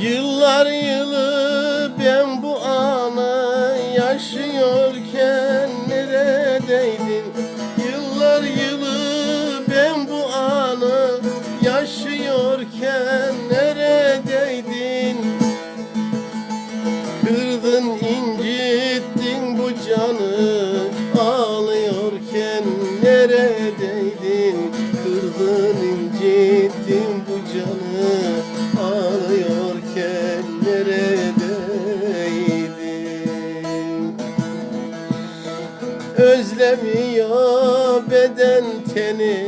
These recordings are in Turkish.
Yıllar yılı ben bu anı yaşıyorken neredeydin? Yıllar yılı ben bu anı yaşıyorken neredeydin? Kırdın incittin bu canı ağlıyorken neredeydin? Kırdın incittin Özlemiyor beden teni.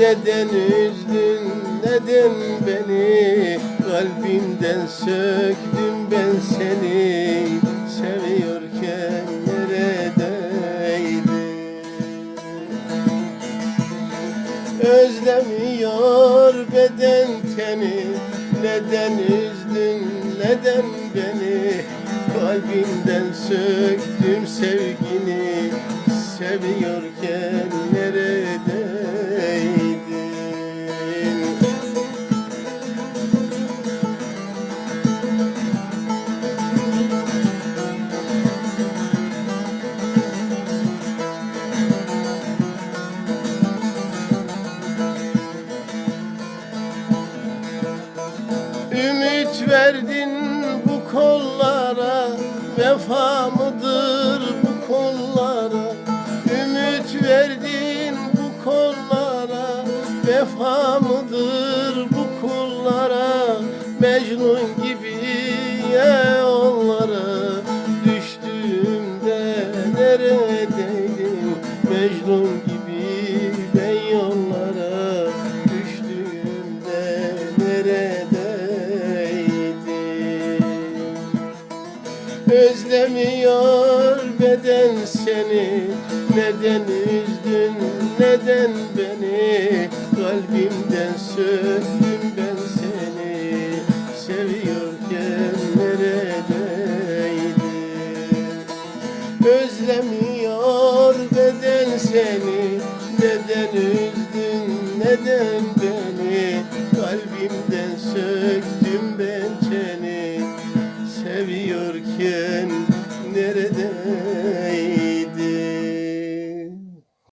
Neden üzdün neden beni? Kalbimden söktüm ben seni. Seviyorken neredeydin Özlemiyor beden teni. Neden üzdün neden beni? Kalbimden söktüm sevgini Seviyorken neredeydin Ümit verdin bu kollara Vefa mıdır bu kollara Vefa mıdır bu kullara? Mecnun gibi Özlemiyor beden seni. Neden üzdün neden beni? Kalbimden söktüm ben seni. Seviyorken neredeydin Özlemiyor beden seni. Neden üzdün neden beni? Kalbimden söktüm giderken neredeyim?